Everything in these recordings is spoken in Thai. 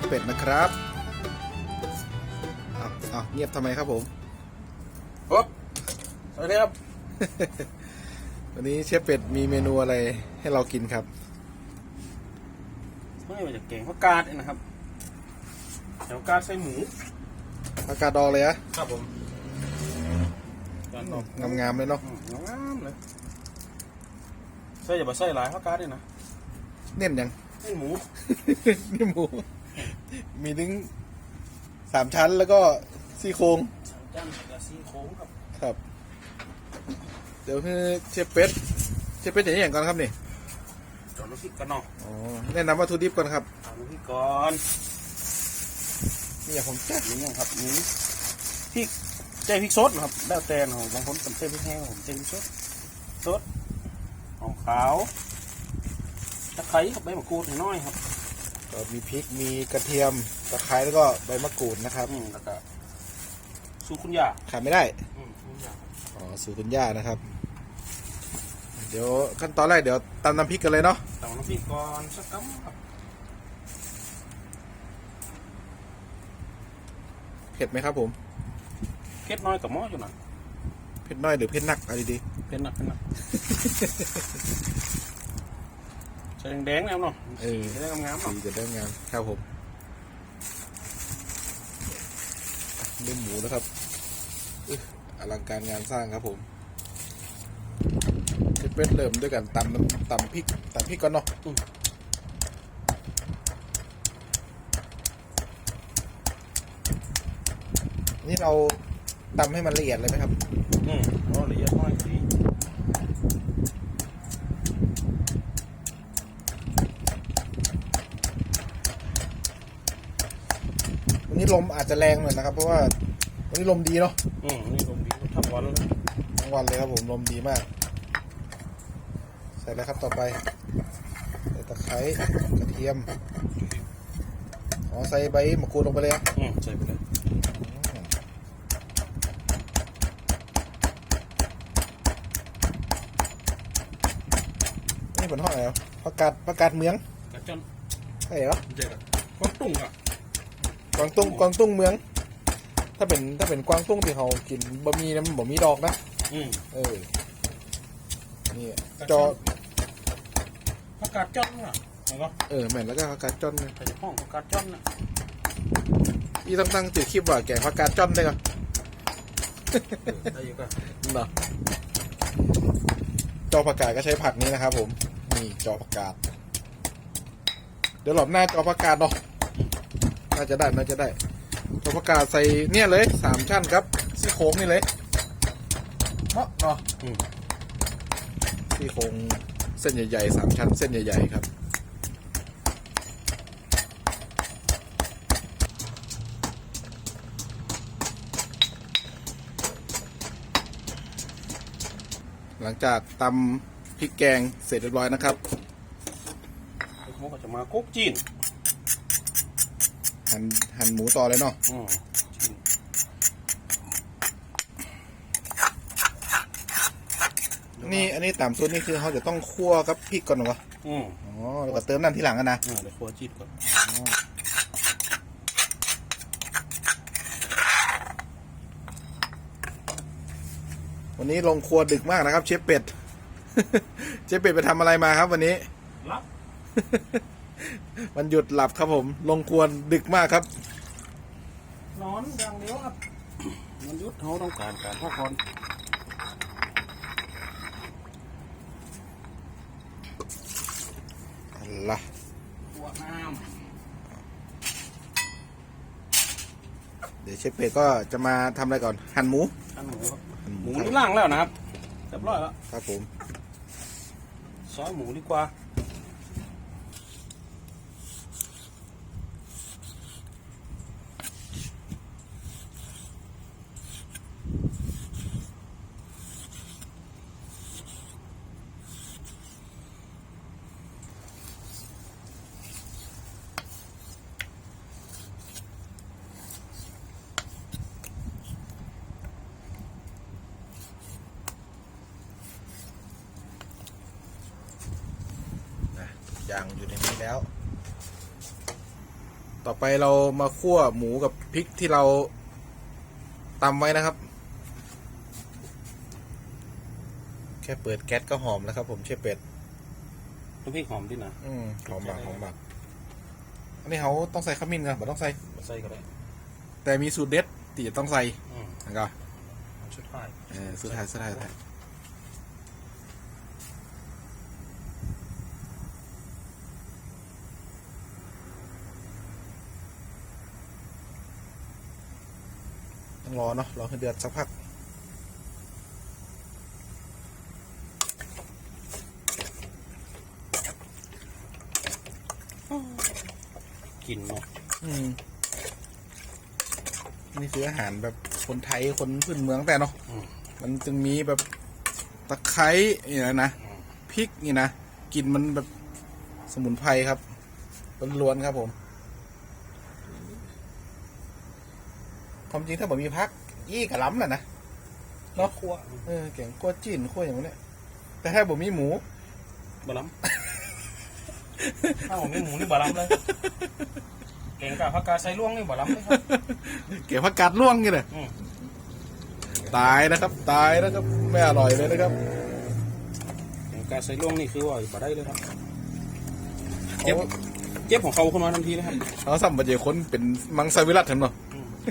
มแล้วก็เชฟเป็ดนะครับเอาเอาเงียบทำไมครับผมโอ้สวัสดีครับ วันนี้เชฟเป็ดมีเมนูอะไรให้เรากินครับไม่ว่าจะแกงผักกาดเนี่ยนะครับแกงผักกาดใส่หมูผักกาดดองเลยอะครับผมการออกงามๆเลยเนาะอืมงามเลยใส่อย่าไปใส่หลายผักกาดเลยนะเน้นยังนี่หมูนี่หมู มีถึงสามชั้นแล้วก็ซี่โครงสามจานกับซี่โครงครับครับ เดี๋ยวคือเชฟเป็ดเชฟเป็ดอย่างนี้อย่างก่อนครับนี่จอดน้ำพริกกันเนาะอ๋อแนะนำวัตถุดิบก่อนครับเอาน้ำพริกก่อนนี่อย่างผมแจ๊กนี่ยังครับนี่พริกใจพริกสดนะครับแล้วแต่เนาะบางคนเป็นเส้นพริกแห้งผมเส้นพริกสดสดหอมขาวตะไคร้กับใบมะกรูดหน่อยครับ ก็มีพริกมีกระเทียมตะไคร้แล้วก็ใบมะกรูดนะครับอืมแล้วก็สูตรคุณย่าขาดไม่ได้อืมคุณย่าอ๋อสูตรคุณย่านะครับ เดี๋ยวขั้นตอนแรกเดี๋ยวตำน้ำพริกกันเลยเนาะตำน้ำพริกก่อนสักกั๊ครับเผ็ดไหมครับผมเผ็ดน้อยกับหม้ออยู่นะเผ็ดน้อยหรือเผ็ดหนักเอะไรดี เผ็ดหนักเผ็ดหนักใส่ แดงๆแล้วเนาะเออจะได้งามๆสีเนาะจะได้งามครับผมเรื่องหมูนะครับอึ๊ะอลังการงานสร้างครับผมเชฟเป็ดเริ่มด้วยกันตำน้ำตำพริกตำพริกก่อนเนาะนี่เราตำให้มันละเอียดเลยไหมครับ อืมเอาละเอียดน้อยสิ วันนี้ลมอาจจะแรงหน่อยนะครับ เพราะว่าวันนี้ลมดีเนาะอืมนี่ลมดีทั้งวันแล้วนะทั้งวันเลยครับผมลมดีมาก ใส่แล้วครับต่อไปใส่ตะไคร้กระเทียมอ๋อใส่ใบมะกรูดลงไปเลยอะอืมใส่ไปเลยนี่เป็นห้องอะไรครับประกาศประกาศเมืองกระจอนใช่เหรอเจ๊กับกวางตุ้งอะ กวางตุ้งกวางตุ้งเมือง ถ้าเป็นถ้าเป็นกวางตุ้งที่เขากินบะหมี่นะมันบะหมี่ดอกนะอืมเออนี่จอผักกาดจ้อนอะเห็นปะเออแม่นแล้วก็ผักกาดจ้อนนะใส่ห้องผักกาดจ้อนน่ะอีต้องตั้งติดคลิปว่าแกงผักกาดจ้อนได้ก่อนเออได้อยู่ก็เนาะจอผักกาดก็ใช้ผักนี้นะครับผมนี่จอผักกาดเดี๋ยวหลอบหน้าจอผักกาดเนาะ น่าจะได้น่าจะได้จอผักกาดใส่เนี่ยเลยสามชั้นครับซี่โครงนี่เลยเนาะเนาะอืมซี่โครงเส้นใหญ่ๆสามชั้น เส้นใหญ่ ๆ ครับหลังจากตำพริกแกงเสร็จเรียบร้อยนะครับเขาก็จะมาคุกจีน หั่นหั่นหมูต่อเลยเนาะอืมจีนนี่อันนี้ตามซุปนี่คือเขาจะต้องคั่วกับพริกก่อนเหรอวะอืมอ๋อแล้วก็เติมน้ำทีหลังกันนะอ่าเดี๋ยวครัวจีนก่อนอ๋อวันนี้ลงครัวดึกมากนะครับ เชฟเป็ด เชฟเป็ดไปทำอะไรมาครับวันนี้ รับ วันหยุดหลับครับผม ลงครัวดึกมากครับ นอนอย่างเดียวครับมันหยุดเขาต้องการการพักผ่อนอัลละตัวน้เดี๋ยวเชฟเป็ดก็จะมาทำอะไรก่อน หั่นหมูำอันหมูครับหั่นหมูครับนี่ล่างแล้วนะครับเรียบร้อยแล้วครับผมซอยหมูดีกว่า อย่างอยู่ในนี้แล้ว ต่อไปเรามาคั่วหมูกับพริกที่เราตำไว้นะครับ แค่เปิดแก๊สก็หอมแล้วครับ ผมเชฟเป็ดน้ำพริกหอมดินะอืมหอมมากหอมมากอันนี้เขาต้องใส่ขมิ้นกันบ่ต้องใส่มาใส่ก็ได้แต่มีสูตรเด็ดที่จะต้องใส่อืมนะก็เอาชุดท้ายเออสุดท้ายสุดท้ายสุดท้าย รอเนาะรอให้เดือดสักพักกลิ่นเนาะอืมนี่คืออาหารแบบคนไทยคนพื้นเมืองแต่เนาะอืมมันจึงมีแบบตะไคร้นี่นะนะอืมพริกนี่นะกลินมันแบบสมุนไพรครับล้วนๆครับผม ความจริงถ้าผมมีพักยี่กะล้ำแหละนะเนาะคั่วเออแกงขั้วจีนขั้วอย่างนี้นแต่ถ้าผมมีหมูบะล้ำถ้าผมมีหมูนี่บะล้ำเลยแกงกะผักกาดใส่ล่วงนี่บะล้ำเลยครับเกี่ยวผักกาดล่วงนี่เลยอืมตายนะครับ ตายนะครับไม่อร่อยเลยนะครับแกงกะใส่ล่วงนี่คือว่าบะได้เลยครับเก็บเจ็บของเขาขึ้นมาทันทีนะครับเขาสัมบัติคนเป็นมังสวิรัตเห็นเนาะอืม น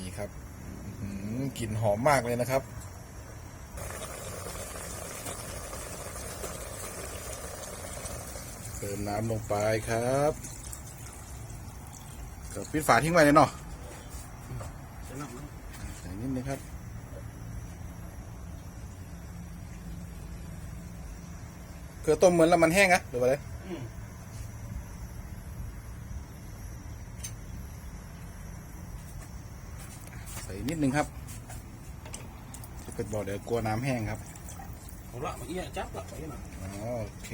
ี่ครับหือกลิ่นหอมมากเลยนะครับ เติมน้ำลงไปครับก็ปิดฝาทิ้งไว้เลยเนาะใส่นอนนิดนึงครับเกลือต้มเหมือนแล้วมันแห้งอะหรือว่าอะไร ใส่นิดนึงครับจะเป็นบอกเดี๋ยวกลัวน้ำแห้งครับเอาละมาเอี้ยจับละไปนะอ๋อโอเค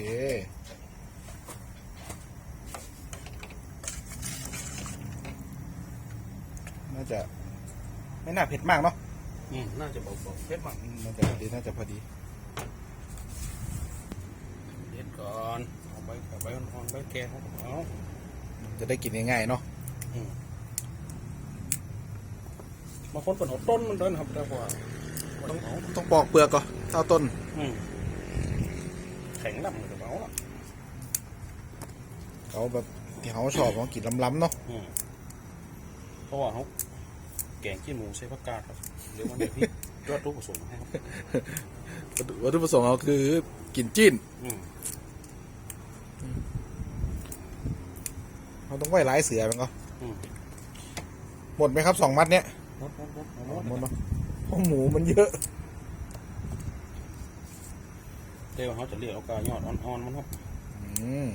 น่าจะไม่น่าเผ็ดมากเนาะอืมน่าจะเบาๆเผ็ดมากอืมน่าจะพอดีน่าจะพอดีเด็ดก่อนเอา ใบเอาใบอ่อนๆใบแก่เขาก็เอาจะได้กินง่ายๆเนาะบางคนเป็นหัวต้นมันเดินครับแต่ว่าต้องเอาต้องปอกเปลือกก่อนเท่าต้นอืมแข็งดำเลยเอาละเขาแบบที่เขาชอบเขากินล้ำๆเนาะอืมเพราะว่าเขาแกงขี้หมูใช้ผักกาดครับเดี๋ยวมันเดี๋ยวพี่ยอดรูปผสมให้ครับวัตถุประสงค์เขาคือกินจิ้นอืม เขาต้องไว้ร้ายเสือมันก็อืมหมดไหมครับสองมัดเนี้ยหมดหมดหมดหมดหมหมดดเนาะเพราะหมูมันเยอะเดี๋ยวเขาจะเรียกเอากายอดอ่อนๆมันครับอืม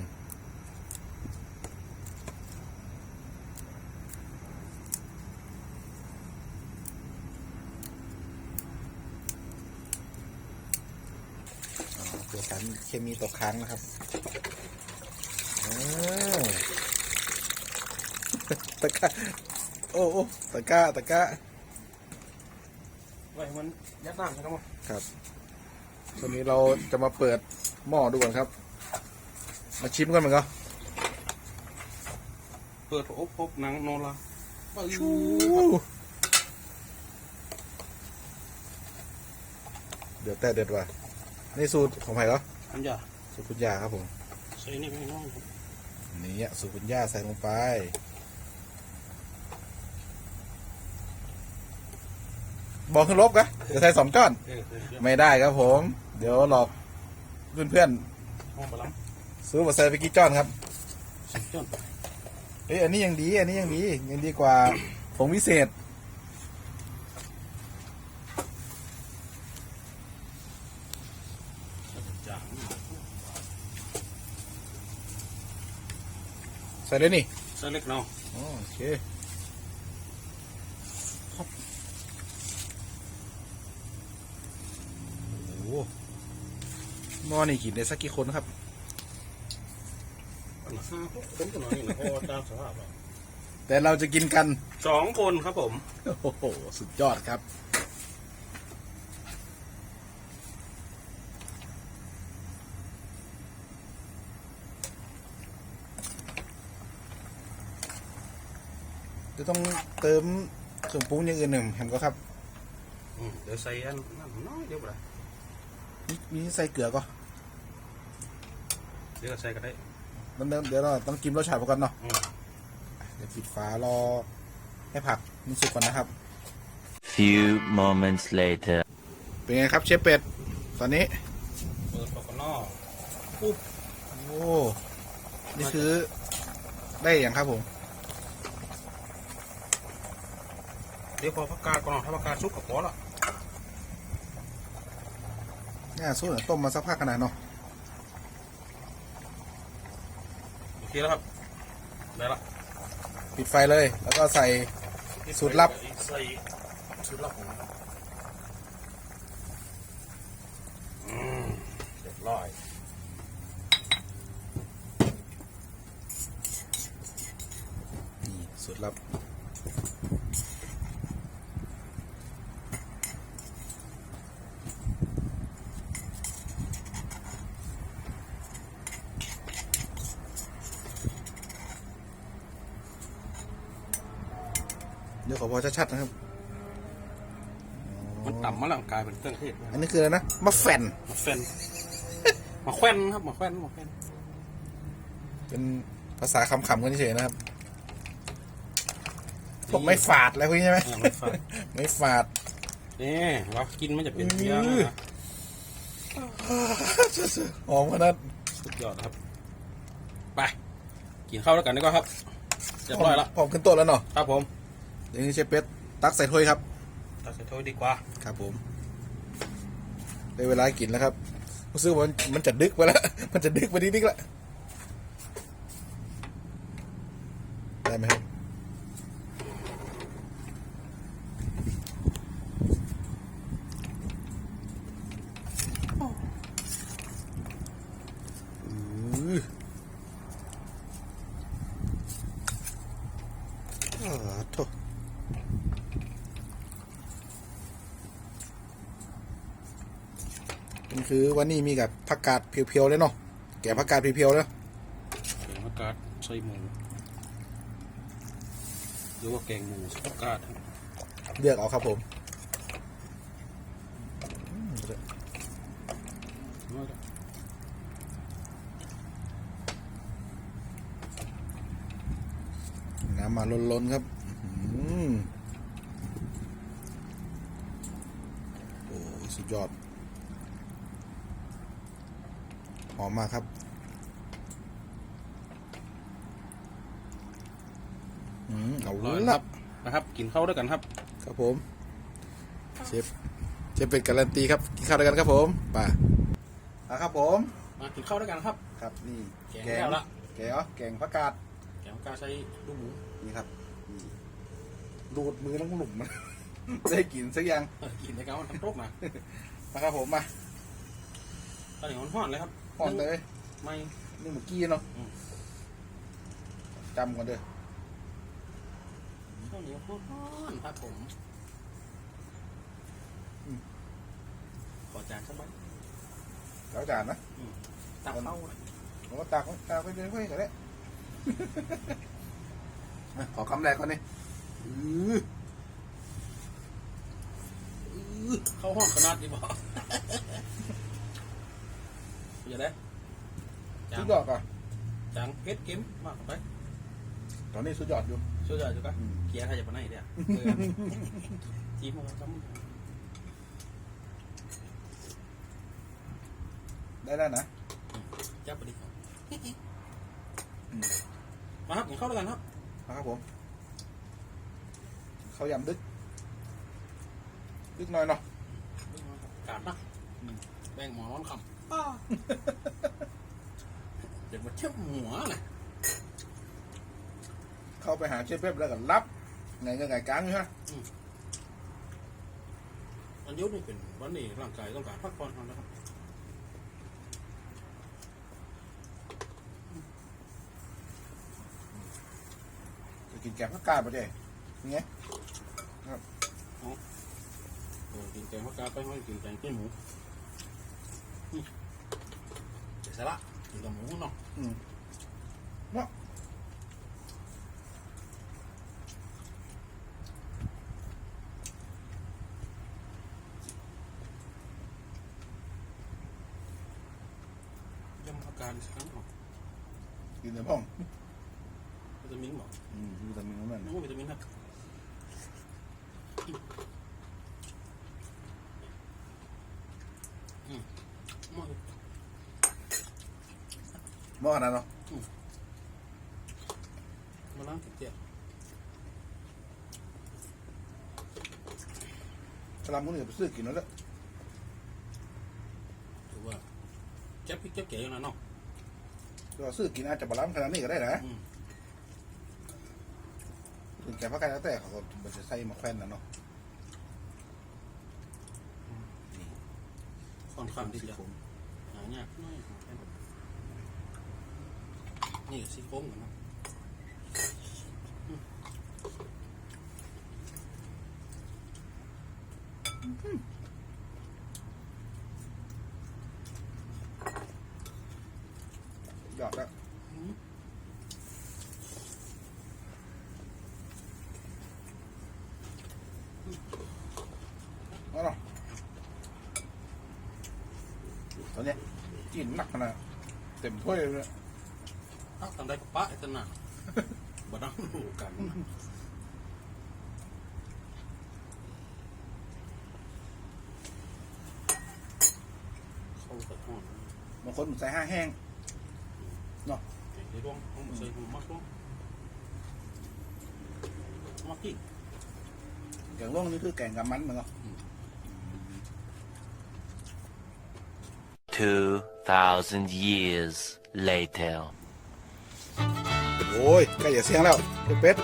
กิดสารเคมีตกค้างนะครับอ้าวตะกร้าโอ้โอ้ตะกร้าตะกร้าไว้ให้มันยัดน้ำใช่ไหมครับวันนี้เราจะมาเปิดหม้อดูก่อนครับ มาชิมกันมันก็เปิดอบพบหนังโนราชูเดือดแต่เดือดว่ะ นี่สูตรของใครเหรออันยาสูตรคุณย่าครับผมใส่นี่ไปให้น้องครับนี่อะสูตรคุณย่าใส่ลงไปบอกขึ้นลบกะเดี๋ยวใส่สองก้อนเออเออเดี๋ยวไม่ได้ครับผม เดี๋ยวหลอกเพื่อนห้องบะล้ๆซื้อมาใส่ไปกี่จ้อนครับำสิบต้นเอ้ยอันนี้ยังดี อันนี้ยังดียังดีกว่าผงวิเศษ จาง ใส่เลยนี่ใส่เล็กเนาะอ๋อโอเคครับโอ้โหหม้อนี่กินได้สักกี่คนครับอันละห้าหกคนกันหน่อยนี่นะเพราะว่าตามสภาพแล้วแต่เราจะกินกันสองคนครับผม โอ้โหสุดยอดครับ จะต้องเติมเครื่องปรุงอย่างอื่นหนึ่งแฮมก็ครับอืมเดี๋ยวใส่อันนั้นน้อยเดี๋ยวบ่ได้มีมีใส่เกลือก็เดี๋ยวก็ใส่ก็ได้มันเดี๋ยวเดี๋ยวเราต้องกินรสชาติก่อนเนาะอืมเดี๋ยวปิดฝารอให้ผักมันสุกก่อนนะครับ Few moments later. เป็นไงครับเชฟเป็ด ตอนนี้ เปิดปากกันนอกปุ๊บโอ้ นี่คือได้อย่างครับผม เดี๋ยวพอผักกาดก่อนถ้าผักกาดสุกก็พอละน่าสู้เหรอต้มมาสักพักขนาดเนาะโอเคแล้วครับได้ละปิดไฟเลย แล้วก็ใส่สูตรลับใส่สูตรลับของมันอืมเรียบร้อยนี่สูตรลับ วขอพอชัดๆนะครับ มันต่ำมาแล้วกลายเป็นเครื่องเทศอันนี้คืออะไรนะมะแฟนมาแฟนมาแควนครับมาแควนมาแควนเป็นภาษาคำๆกันเฉยๆนะครับพวกไม่ฝาดอะไรพวกนี้ใช่ไหมอ่าไม่ฝาดไม่ฝาดนี่เรากินมันจะเป็นเพียงอื้อหอมขนาดสุดยอดครับ ไป กินข้าวแล้วกันดีกว่าครับเรียบร้อยละหอมขึ้นโต๊ะแล้วเนาะครับผมเดี๋ยวนี้เชฟเป็ดตักใส่ถ้วยครับ ตัดใส่ถ้วยดีกว่า ครับผมได้เวลากินแล้วครับรู้สึกว่ามันมันจะดึกไปแล้ว มันจะดึกไปนิดๆละได้ไหมครับ อืออ่าโถนี่ คือวันนี้มีกับผักกาดเพียวๆเลยเนาะแกะผักกาดเพียวๆแล้วแกงผักกาดใส่หมูหรือว่าแกงหมูใส่ผักกาดครับเลือกเอาครับผมอืมน้อยครับน้ำมาล้นๆครับอื้อหือโอ้ยสุดยอด หอ มมากครับ อืมเอาร้อยคละรับนะครับ กินข้าวด้วยกันครับ ครับผม เชฟ เชฟเป็นการันตีครับ กินข้าวด้วยกันครับผมไป่าอะครับผม มากินข้าวด้วยกันครับ ครับนี่แกงแล้วละแกงเหรอแกงผักกาดแกงผักกาดใส่ลูกหมู นี่ครับนี่ดูดมือต้องหลุมมันได้กินสักอย่างเออกินในกามันทำโรคนะมาครับผมมาตอนนี้มันห้อนเลยครับ ห่อนเลยไม่ นี่เมื่อกี้เนาะอืม จำกันเด้อข้าวเหนียวห้อนๆครับผมขอจานสักใบแล้วจานนะตักเข้าผมก็ตักไว้ตักไปเลยเพื่อนกันเลยอะขอคำแรกก่อนนี่อื้ออื้อเข้าห้องขนาดนี้บ่อย่าได้จาสุงดยอดก่อนจางเพชรเก็มมากไปตอนนี้สุดยอดอยู่ช่วยๆจุกะอืมเคลียร์ใครจะไปไหนเนี่ยเออจีบมาแล้วครับได้แล้วนะจับไปดิครับมาครับกินข้าวด้วยกันครับมาครับผม เขาวยำดึก ดึกหน่อยเนาะกาดนะแบ่ งหมอนอนคำเดี๋ยวมาเทียบหัวเลยเข้าไปหาเชฟเป๊ปแล้วก็รับไงก็ไงกลางอยู่ฮะวันหยุดนี่เป็นวันนี้ร่างกายต้องการพักผ่อนนะครับจะกินแกงผักกาดปะเจ๊ยังไงเออกินแกงผักกาดไปไม่กินแกงขี้หมูอืม เดี๋ยวสละกินกับหมูเนาะ อืมานสักครั้งหรอก กินในห้อง วิตามินหรอ อืมวิตามินของมัน น้องวิตามินครับอืมหม้อ หม้อขนาดเนาะมาล้างเจ็บกลำมือนี่ไปซื้อกินแล้วแหละถือว่าเจ็บพริกเจ็บเก๋อยู่นะเนาะก็ซื้อกินอาจจะบาลานซ์ขนาดนี้ก็ได้นะอืมถึงแกพักกันแล้วแต่เขาก็มันจะใส่มาแควนนะเนาะค่อนข้างที่จะหายากน้อย นี่ซี่โครงนนะหยอดแล้วอืมเอาเนาะตอนเนี้ยกินหนักขนาดเต็มถ้วยเลย เอาทำได้กับป้าไอ้ตนาบ่ต้องรู้กันเข้ากับห้อนบางคนมันใส่ห้าแห้งเดี๋ยวลองเอามาใส่หูมักลองมักกี่อย่างร่วงนี่คือแกงกับมันมันเนาะ2,000 years later. โอ้ยใกล้จะเสียงแล้วเป็ดเป็ด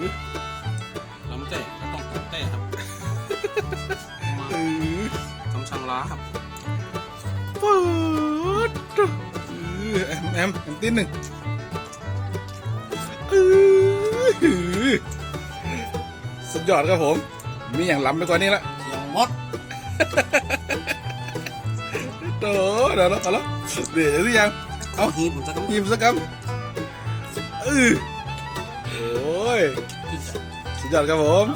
อื้อลำแต่ก็ต้องตัดแต่ครับอื้อคำสั่งลาครับปืดอื้อแอมแอมแอมตีนหนึ่งอื้อสุดยอดครับผม มีอย่างล้ำไปกว่านี้ละยังมดโตเดี๋ยวแล้วเอาแล้วเดี๋ยวหรือยัง เอาหีบผมันจะต้องยิ้มสักคำเออโอ้ยสุดยอดครับผม